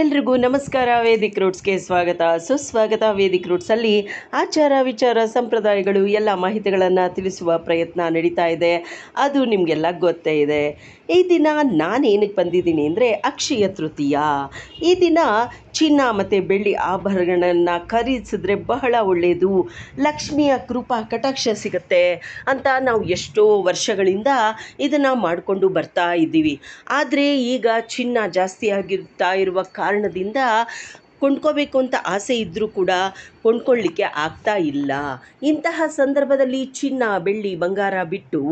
ಎಲ್ರಿಗೂ ನಮಸ್ಕಾರ, ವೇದಿಕ್ ರೂಟ್ಸ್ಗೆ ಸ್ವಾಗತ. ಸುಸ್ವಾಗತ ವೇದಿಕ್ ರೂಟ್ಸಲ್ಲಿ ಆಚಾರ, ವಿಚಾರ, ಸಂಪ್ರದಾಯಗಳು, ಎಲ್ಲ ಮಾಹಿತಿಗಳನ್ನು ತಿಳಿಸುವ ಪ್ರಯತ್ನ ನಡೀತಾ ಇದೆ. ಅದು ನಿಮಗೆಲ್ಲ ಗೊತ್ತೇ ಇದೆ. ಈ ದಿನ ನಾನು ಏನಕ್ಕೆ ಬಂದಿದ್ದೀನಿ ಅಂದರೆ ಅಕ್ಷಯ ತೃತೀಯ. ಈ ದಿನ ಚಿನ್ನ ಮತ್ತು ಬೆಳ್ಳಿ ಆಭರಣಗಳನ್ನು ಖರೀದಿಸಿದ್ರೆ ಬಹಳ ಒಳ್ಳೆಯದು ಲಕ್ಷ್ಮಿಯ ಕೃಪಾ ಕಟಾಕ್ಷ ಸಿಗುತ್ತೆ ಅಂತ ನಾವು ಎಷ್ಟೋ ವರ್ಷಗಳಿಂದ ಇದನ್ನು ಮಾಡಿಕೊಂಡು ಬರ್ತಾ ಇದ್ದೀವಿ. ಆದರೆ ಈಗ ಚಿನ್ನ ಜಾಸ್ತಿ ಆಗಿರ್ತಾ ಇರುವ ಕಾರಣದಿಂದ ಕೊಂಡ್ಕೋಬೇಕು ಅಂತ ಆಸೆ ಇದ್ದರೂ ಕೂಡ ಕೊಂಡ್ಕೊಳ್ಳಿಕ್ಕೆ ಆಗ್ತಾ ಇಲ್ಲ. ಇಂತಹ ಸಂದರ್ಭದಲ್ಲಿ ಚಿನ್ನ, ಬೆಳ್ಳಿ, ಬಂಗಾರ ಬಿಟ್ಟು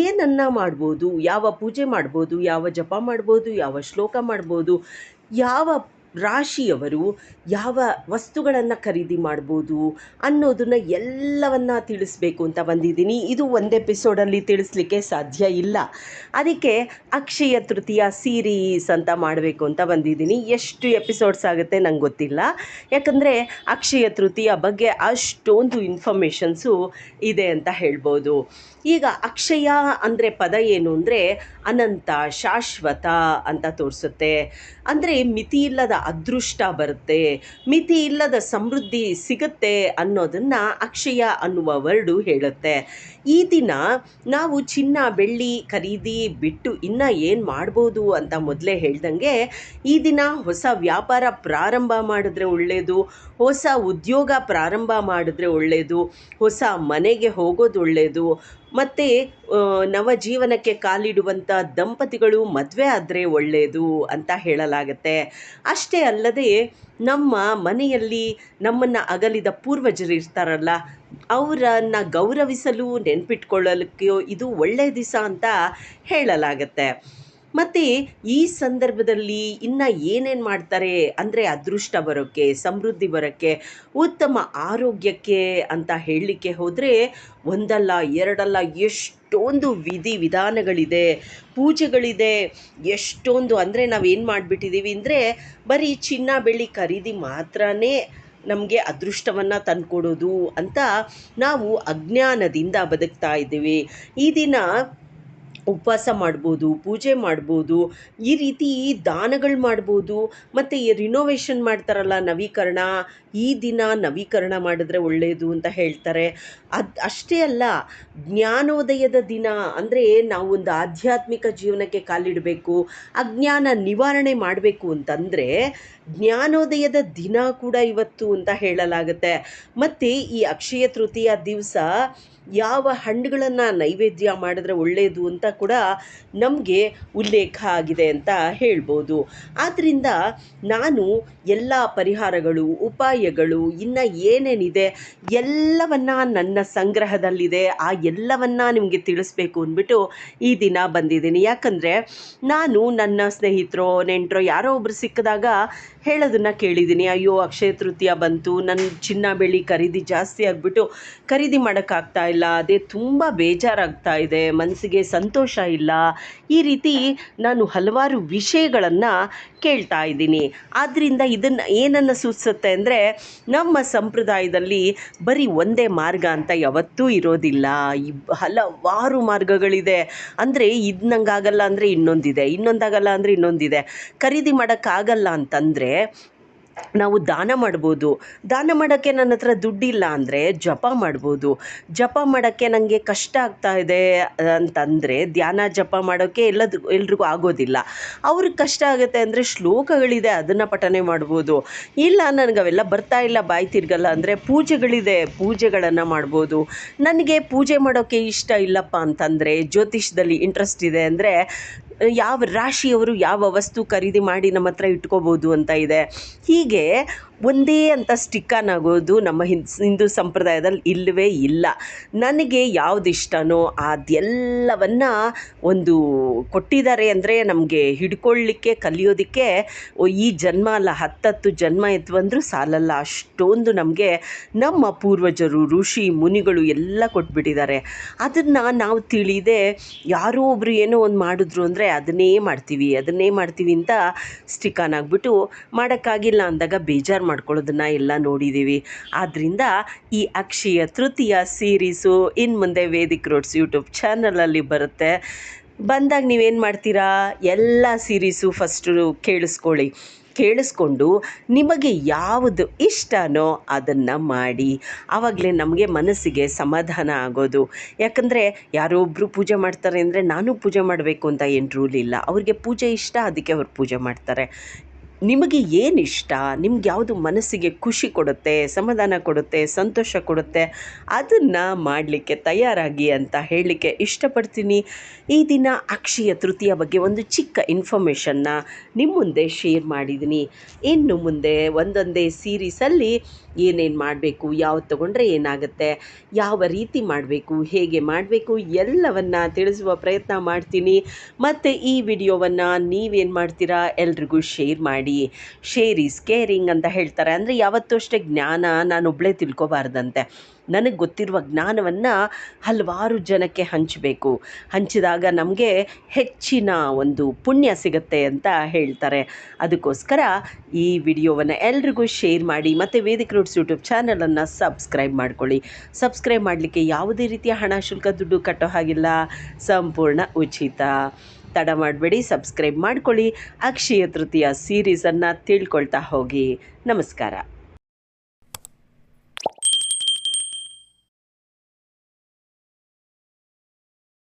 ಏನನ್ನು ಮಾಡ್ಬೋದು? ಯಾವ ಪೂಜೆ ಮಾಡ್ಬೋದು? ಯಾವ ಜಪ ಮಾಡ್ಬೋದು? ಯಾವ ಶ್ಲೋಕ ಮಾಡ್ಬೋದು? ಯಾವ ರಾಶಿಯವರು ಯಾವ ವಸ್ತುಗಳನ್ನು ಖರೀದಿ ಮಾಡ್ಬೋದು ಅನ್ನೋದನ್ನು ಎಲ್ಲವನ್ನ ತಿಳಿಸ್ಬೇಕು ಅಂತ ಬಂದಿದ್ದೀನಿ. ಇದು ಒಂದು ಎಪಿಸೋಡಲ್ಲಿ ತಿಳಿಸ್ಲಿಕ್ಕೆ ಸಾಧ್ಯ ಇಲ್ಲ. ಅದಕ್ಕೆ ಅಕ್ಷಯ ತೃತೀಯ ಸೀರೀಸ್ ಅಂತ ಮಾಡಬೇಕು ಅಂತ ಬಂದಿದ್ದೀನಿ. ಎಷ್ಟು ಎಪಿಸೋಡ್ಸ್ ಆಗುತ್ತೆ ನಂಗೆ ಗೊತ್ತಿಲ್ಲ. ಯಾಕಂದರೆ ಅಕ್ಷಯ ತೃತೀಯ ಬಗ್ಗೆ ಅಷ್ಟೊಂದು ಇನ್ಫಾರ್ಮೇಷನ್ಸು ಇದೆ ಅಂತ ಹೇಳ್ಬೋದು. ಈಗ ಅಕ್ಷಯ ಅಂದರೆ ಪದ ಏನು ಅಂದರೆ ಅನಂತ, ಶಾಶ್ವತ ಅಂತ ತೋರಿಸುತ್ತೆ. ಅಂದರೆ ಮಿತಿ ಇಲ್ಲದ ಅದೃಷ್ಟ ಬರುತ್ತೆ, ಮಿತಿ ಇಲ್ಲದ ಸಮೃದ್ಧಿ ಸಿಗುತ್ತೆ ಅನ್ನೋದನ್ನು ಅಕ್ಷಯ ಅನ್ನುವ ವರ್ಡು ಹೇಳುತ್ತೆ. ಈ ದಿನ ನಾವು ಚಿನ್ನ, ಬೆಳ್ಳಿ ಖರೀದಿ ಬಿಟ್ಟು ಇನ್ನು ಏನು ಮಾಡ್ಬೋದು ಅಂತ ಮೊದಲೇ ಹೇಳ್ದಂಗೆ, ಈ ದಿನ ಹೊಸ ವ್ಯಾಪಾರ ಪ್ರಾರಂಭ ಮಾಡಿದ್ರೆ ಒಳ್ಳೆಯದು ಹೊಸ ಉದ್ಯೋಗ ಪ್ರಾರಂಭ ಮಾಡಿದ್ರೆ ಒಳ್ಳೆಯದು ಹೊಸ ಮನೆಗೆ ಹೋಗೋದು ಒಳ್ಳೆಯದು ಮತ್ತು ನವಜೀವನಕ್ಕೆ ಕಾಲಿಡುವಂಥ ದಂಪತಿಗಳು ಮದುವೆ ಆದರೆ ಒಳ್ಳೆಯದು ಅಂತ ಹೇಳಲಾಗತ್ತೆ. ಅಷ್ಟೇ ಅಲ್ಲದೆ, ನಮ್ಮ ಮನೆಯಲ್ಲಿ ನಮ್ಮನ್ನು ಅಗಲಿದ ಪೂರ್ವಜರು ಇರ್ತಾರಲ್ಲ, ಅವರನ್ನು ಗೌರವಿಸಲು ನೆನ್ಪಿಟ್ಕೊಳ್ಳಲಿಕ್ಕೆ ಇದು ಒಳ್ಳೆಯ ದಿವಸ ಅಂತ ಹೇಳಲಾಗತ್ತೆ. ಮತ್ತು ಈ ಸಂದರ್ಭದಲ್ಲಿ ಇನ್ನ ಏನೇನು ಮಾಡ್ತಾರೆ? ಅಂದರೆ ಅದೃಷ್ಟ ಬರೋಕ್ಕೆ ಸಮೃದ್ಧಿ ಬರೋಕ್ಕೆ ಉತ್ತಮ ಆರೋಗ್ಯಕ್ಕೆ ಅಂತ ಹೇಳಲಿಕ್ಕೆ ಹೋದರೆ ಒಂದಲ್ಲ, ಎರಡಲ್ಲ, ಎಷ್ಟೊಂದು ವಿಧಿ ವಿಧಾನಗಳಿದೆ, ಪೂಜೆಗಳಿದೆ. ಎಷ್ಟೊಂದು ಅಂದರೆ ನಾವೇನು ಮಾಡಿಬಿಟ್ಟಿದ್ದೀವಿ ಅಂದರೆ ಬರೀ ಚಿನ್ನ, ಬೆಳ್ಳಿ ಖರೀದಿ ಮಾತ್ರನೇ ನಮಗೆ ಅದೃಷ್ಟವನ್ನು ತಂದುಕೊಡೋದು ಅಂತ ನಾವು ಅಜ್ಞಾನದಿಂದ ಬದುಕ್ತಾ ಇದ್ದೀವಿ. ಈ ದಿನ ಉಪವಾಸ ಮಾಡ್ಬೋದು ಪೂಜೆ ಮಾಡ್ಬೋದು ಈ ರೀತಿ ದಾನಗಳು ಮಾಡ್ಬೋದು ಮತ್ತು ಈ ರಿನೋವೇಷನ್ ಮಾಡ್ತಾರಲ್ಲ ನವೀಕರಣ ಈ ದಿನ ನವೀಕರಣ ಮಾಡಿದ್ರೆ ಒಳ್ಳೆಯದು ಅಂತ ಹೇಳ್ತಾರೆ. ಅದು ಅಷ್ಟೇ ಅಲ್ಲ, ಜ್ಞಾನೋದಯದ ದಿನ ಅಂದರೆ ನಾವು ಒಂದು ಆಧ್ಯಾತ್ಮಿಕ ಜೀವನಕ್ಕೆ ಕಾಲಿಡಬೇಕು, ಅಜ್ಞಾನ ನಿವಾರಣೆ ಮಾಡಬೇಕು ಅಂತಂದರೆ ಜ್ಞಾನೋದಯದ ದಿನ ಕೂಡ ಇವತ್ತು ಅಂತ ಹೇಳಲಾಗುತ್ತೆ. ಮತ್ತು ಈ ಅಕ್ಷಯ ತೃತೀಯ ದಿವಸ ಯಾವ ಹಣ್ಣುಗಳನ್ನು ನೈವೇದ್ಯ ಮಾಡಿದ್ರೆ ಒಳ್ಳೆಯದು ಅಂತ ಕೂಡ ನಮಗೆ ಉಲ್ಲೇಖ ಆಗಿದೆ ಅಂತ ಹೇಳ್ಬೋದು. ಆದ್ದರಿಂದ ನಾನು ಎಲ್ಲ ಪರಿಹಾರಗಳು ಉಪಾಯಗಳು ಇನ್ನು ಏನೇನಿದೆ, ಎಲ್ಲವನ್ನ ನನ್ನ ಸಂಗ್ರಹದಲ್ಲಿದೆ, ಆ ಎಲ್ಲವನ್ನ ನಿಮಗೆ ತಿಳಿಸ್ಬೇಕು ಅಂದ್ಬಿಟ್ಟು ಈ ದಿನ ಬಂದಿದ್ದೀನಿ. ಯಾಕಂದರೆ ನಾನು ನನ್ನ ಸ್ನೇಹಿತರೋ, ನೆಂಟರೋ, ಯಾರೋ ಒಬ್ಬರು ಸಿಕ್ಕಿದಾಗ ಹೇಳೋದನ್ನು ಕೇಳಿದ್ದೀನಿ. ಅಯ್ಯೋ, ಅಕ್ಷಯ ತೃತೀಯ ಬಂತು ನನ್ನ ಚಿನ್ನ ಬೆಳ್ಳಿ ಖರೀದಿ ಜಾಸ್ತಿ ಆಗಿಬಿಟ್ಟು ಖರೀದಿ ಮಾಡೋಕ್ಕಾಗ್ತಾ ಇಲ್ಲ, ಅದೇ ತುಂಬ ಬೇಜಾರಾಗ್ತಾ ಇದೆ ಮನಸ್ಸಿಗೆ ಸಂತೋಷ ಇಲ್ಲ. ಈ ರೀತಿ ನಾನು ಹಲವಾರು ವಿಷಯಗಳನ್ನು ಕೇಳ್ತಾ ಇದ್ದೀನಿ. ಆದ್ದರಿಂದ ಇದನ್ನು ಏನನ್ನು ಸೂಚಿಸುತ್ತೆ ಅಂದರೆ ನಮ್ಮ ಸಂಪ್ರದಾಯದಲ್ಲಿ ಬರೀ ಒಂದೇ ಮಾರ್ಗ ಅಂತ ಯಾವತ್ತೂ ಇರೋದಿಲ್ಲ. ಹಲವಾರು ಮಾರ್ಗಗಳಿದೆ. ಅಂದರೆ ಇದು ಆಗಲ್ಲ ಅಂದರೆ ಇನ್ನೊಂದಿದೆ, ಇನ್ನೊಂದಾಗಲ್ಲ ಅಂದರೆ ಇನ್ನೊಂದಿದೆ. ಖರೀದಿ ಮಾಡೋಕ್ಕಾಗಲ್ಲ ಅಂತಂದರೆ ನಾವು ದಾನ ಮಾಡ್ಬೋದು. ದಾನ ಮಾಡೋಕ್ಕೆ ನನ್ನ ಹತ್ರ ದುಡ್ಡಿಲ್ಲ ಅಂದರೆ ಜಪ ಮಾಡ್ಬೋದು. ಜಪ ಮಾಡೋಕ್ಕೆ ನನಗೆ ಕಷ್ಟ ಆಗ್ತಾ ಇದೆ ಅಂತಂದರೆ ಧ್ಯಾನ, ಜಪ ಮಾಡೋಕ್ಕೆ ಎಲ್ಲದು, ಎಲ್ರಿಗೂ ಆಗೋದಿಲ್ಲ. ಅವ್ರಿಗೆ ಕಷ್ಟ ಆಗುತ್ತೆ ಅಂದರೆ ಶ್ಲೋಕಗಳಿದೆ, ಅದನ್ನು ಪಠನೆ ಮಾಡ್ಬೋದು. ಇಲ್ಲ, ನನಗೆ ಅವೆಲ್ಲ ಬರ್ತಾ ಇಲ್ಲ, ಬಾಯಿ ತಿರ್ಗಲ್ಲ ಅಂದರೆ ಪೂಜೆಗಳಿದೆ, ಪೂಜೆಗಳನ್ನು ಮಾಡ್ಬೋದು. ನನಗೆ ಪೂಜೆ ಮಾಡೋಕ್ಕೆ ಇಷ್ಟ ಇಲ್ಲಪ್ಪ ಅಂತಂದರೆ ಜ್ಯೋತಿಷ್ಯದಲ್ಲಿ ಇಂಟ್ರೆಸ್ಟ್ ಇದೆ ಅಂದರೆ ಯಾವ ರಾಶಿಯವರು ಯಾವ ವಸ್ತು ಖರೀದಿ ಮಾಡಿ ನಮ್ಮ ಹತ್ರ ಇಟ್ಕೋಬೋದು ಅಂತ ಇದೆ. ಹೀಗೆ ಒಂದೇ ಅಂತ ಸ್ಟಿಕ್ಕನ್ ಆಗೋದು ನಮ್ಮ ಹಿಂದೂ ಸಂಪ್ರದಾಯದಲ್ಲಿ ಇಲ್ಲವೇ ಇಲ್ಲ. ನನಗೆ ಯಾವ್ದು ಇಷ್ಟನೋ ಅದೆಲ್ಲವನ್ನ ಒಂದು ಕೊಟ್ಟಿದ್ದಾರೆ ಅಂದರೆ ನಮಗೆ ಹಿಡ್ಕೊಳ್ಳಿಕ್ಕೆ ಕಲಿಯೋದಕ್ಕೆ ಈ ಜನ್ಮ ಅಲ್ಲ, ಹತ್ತತ್ತು ಜನ್ಮ ಎತ್ತು ಅಂದರೂ ಸಾಲಲ್ಲ. ಅಷ್ಟೊಂದು ನಮಗೆ ನಮ್ಮ ಪೂರ್ವಜರು, ಋಷಿ, ಮುನಿಗಳು ಎಲ್ಲ ಕೊಟ್ಬಿಟ್ಟಿದ್ದಾರೆ. ಅದನ್ನು ನಾವು ತಿಳಿದೆ ಯಾರೋ ಒಬ್ಬರು ಏನೋ ಒಂದು ಮಾಡಿದ್ರು ಅಂದರೆ ಅದನ್ನೇ ಮಾಡ್ತೀವಿ ಅದನ್ನೇ ಮಾಡ್ತೀವಿ ಅಂತ ಸ್ಟಿಕ್ಕನ್ ಆಗಿಬಿಟ್ಟು ಮಾಡೋಕ್ಕಾಗಿಲ್ಲ ಅಂದಾಗ ಬೇಜಾರು ಮಾಡ್ಕೊಳ್ಳೋದನ್ನ ಎಲ್ಲ ನೋಡಿದ್ದೀವಿ ಆದ್ದರಿಂದ ಈ ಅಕ್ಷಯ ತೃತೀಯ ಸೀರೀಸು ಇನ್ನು ಮುಂದೆ ವೇದಿಕ್ ರೋಡ್ಸ್ ಯೂಟ್ಯೂಬ್ ಚಾನಲಲ್ಲಿ ಬರುತ್ತೆ. ಬಂದಾಗ ನೀವೇನು ಮಾಡ್ತೀರಾ? ಎಲ್ಲ ಸೀರೀಸು ಫಸ್ಟು ಕೇಳಿಸ್ಕೊಳ್ಳಿ. ಕೇಳಿಸ್ಕೊಂಡು ನಿಮಗೆ ಯಾವುದು ಇಷ್ಟನೋ ಅದನ್ನು ಮಾಡಿ. ಆವಾಗಲೇ ನಮಗೆ ಮನಸ್ಸಿಗೆ ಸಮಾಧಾನ ಆಗೋದು. ಯಾಕಂದರೆ ಯಾರೋ ಒಬ್ಬರು ಪೂಜೆ ಮಾಡ್ತಾರೆ ಅಂದರೆ ನಾನು ಪೂಜೆ ಮಾಡಬೇಕು ಅಂತ ಏನು ರೂಲ್ ಇಲ್ಲ. ಅವ್ರಿಗೆ ಪೂಜೆ ಇಷ್ಟ, ಅದಕ್ಕೆ ಅವ್ರು ಪೂಜೆ ಮಾಡ್ತಾರೆ. ನಿಮಗೆ ಏನಿಷ್ಟ? ನಿಮ್ಗೆ ಯಾವುದು ಮನಸ್ಸಿಗೆ ಖುಷಿ ಕೊಡುತ್ತೆ, ಸಮಾಧಾನ ಕೊಡುತ್ತೆ, ಸಂತೋಷ ಕೊಡುತ್ತೆ? ಅದನ್ನು ಮಾಡಲಿಕ್ಕೆ ತಯಾರಾಗಿ ಅಂತ ಹೇಳಲಿಕ್ಕೆ ಇಷ್ಟಪಡ್ತೀನಿ. ಈ ದಿನ ಅಕ್ಷಯ ತೃತೀಯ ಬಗ್ಗೆ ಒಂದು ಚಿಕ್ಕ ಇನ್ಫಾರ್ಮೇಷನ್ನ ನಿಮ್ಮ ಮುಂದೆ ಶೇರ್ ಮಾಡಿದ್ದೀನಿ. ಇನ್ನು ಮುಂದೆ ಒಂದೊಂದೇ ಸೀರೀಸಲ್ಲಿ ಏನೇನು ಮಾಡಬೇಕು, ಯಾವ್ದು ತೊಗೊಂಡ್ರೆ ಏನಾಗುತ್ತೆ, ಯಾವ ರೀತಿ ಮಾಡಬೇಕು, ಹೇಗೆ ಮಾಡಬೇಕು ಎಲ್ಲವನ್ನು ತಿಳಿಸುವ ಪ್ರಯತ್ನ ಮಾಡ್ತೀನಿ. ಮತ್ತು ಈ ವಿಡಿಯೋವನ್ನು ನೀವೇನು ಮಾಡ್ತೀರಾ, ಎಲ್ರಿಗೂ ಶೇರ್ ಮಾಡಿ. ಶೇರ್ ಈಸ್ ಕೇರಿಂಗ್ ಅಂತ ಹೇಳ್ತಾರೆ. ಅಂದರೆ ಯಾವತ್ತೂ ಅಷ್ಟೇ ಜ್ಞಾನ ನಾನೊಬ್ಬಳೇ ತಿಳ್ಕೊಬಾರ್ದಂತೆ. ನನಗೆ ಗೊತ್ತಿರುವ ಜ್ಞಾನವನ್ನು ಹಲವಾರು ಜನಕ್ಕೆ ಹಂಚಬೇಕು. ಹಂಚಿದಾಗ ನಮಗೆ ಹೆಚ್ಚಿನ ಒಂದು ಪುಣ್ಯ ಸಿಗುತ್ತೆ ಅಂತ ಹೇಳ್ತಾರೆ. ಅದಕ್ಕೋಸ್ಕರ ಈ ವಿಡಿಯೋವನ್ನು ಎಲ್ರಿಗೂ ಶೇರ್ ಮಾಡಿ, ಮತ್ತು ವೇದಿಕ್ ರೂಟ್ಸ್ ಯೂಟ್ಯೂಬ್ ಚಾನಲನ್ನು ಸಬ್ಸ್ಕ್ರೈಬ್ ಮಾಡ್ಕೊಳ್ಳಿ. ಸಬ್ಸ್ಕ್ರೈಬ್ ಮಾಡಲಿಕ್ಕೆ ಯಾವುದೇ ರೀತಿಯ ಹಣ ಶುಲ್ಕ ದುಡ್ಡು ಕಟ್ಟೋ ಹಾಗಿಲ್ಲ. ಸಂಪೂರ್ಣ ಉಚಿತ. ತಡ ಮಾಡಬೇಡಿ ಸಬ್ಸ್ಕ್ರೈಬ್ ಮಾಡ್ಕೊಳ್ಳಿ. ಅಕ್ಷಯ ತೃತೀಯ ಸೀರೀಸನ್ನು ತಿಳ್ಕೊಳ್ತಾ ಹೋಗಿ. ನಮಸ್ಕಾರ.